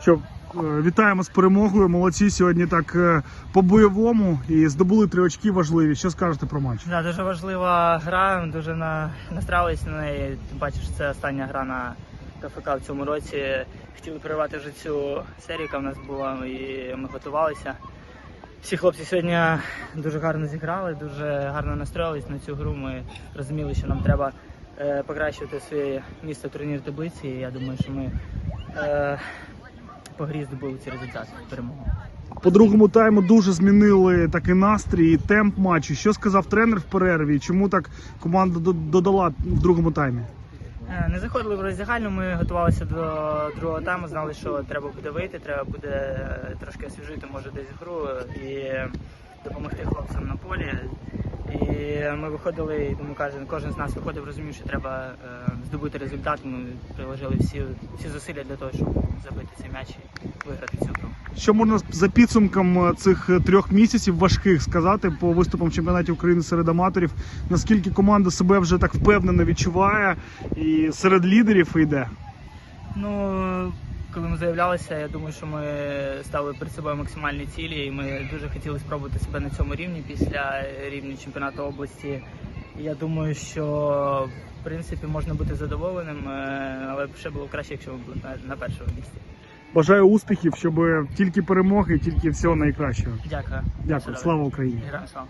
Що, е, вітаємо з перемогою. Молодці сьогодні так е, по-бойовому і здобули три очки важливі. Що скажете про матч? Да, дуже важлива гра, дуже на... настралися на неї. Тим що це остання гра на КФК в цьому році. Хотіли перервати вже цю серію, яка в нас була, і ми готувалися. Всі хлопці сьогодні дуже гарно зіграли, дуже гарно настроїлись на цю гру. Ми розуміли, що нам треба е, покращувати своє місце в турнірній таблиці. Я думаю, що ми по грі здобули ці результати перемогу. По другому тайму дуже змінили такий настрій і темп матчу. Що сказав тренер в перерві? Чому так команда додала в другому таймі? Е, Не заходили в роздягальню, ми готувалися до другого тайму, знали, що треба буде вийти, треба буде трошки освіжити, може десь гру і допомогти хлопцям на полі. Ми виходили, і тому кожен, кожен з нас виходив, розумів, що треба е, здобути результат. Ми приложили всі, всі зусилля для того, щоб забити цей м'яч і виграти цю гру. Що можна за підсумком е, цих е, трьох місяців важких сказати по виступам в чемпіонаті України серед аматорів? Наскільки команда себе вже так впевнено відчуває і серед лідерів йде? Ну, коли ми заявлялися, я думаю, що ми ставили перед собою максимальні цілі, і ми дуже хотіли спробувати себе на цьому рівні після рівня чемпіонату області. Я думаю, що в принципі можна бути задоволеним, е, але ще було краще, якщо ми були на, на першому місці. Бажаю успіхів, щоб тільки перемоги, тільки всього найкращого. Дякую. Дякую, слава Україні! Героям слава.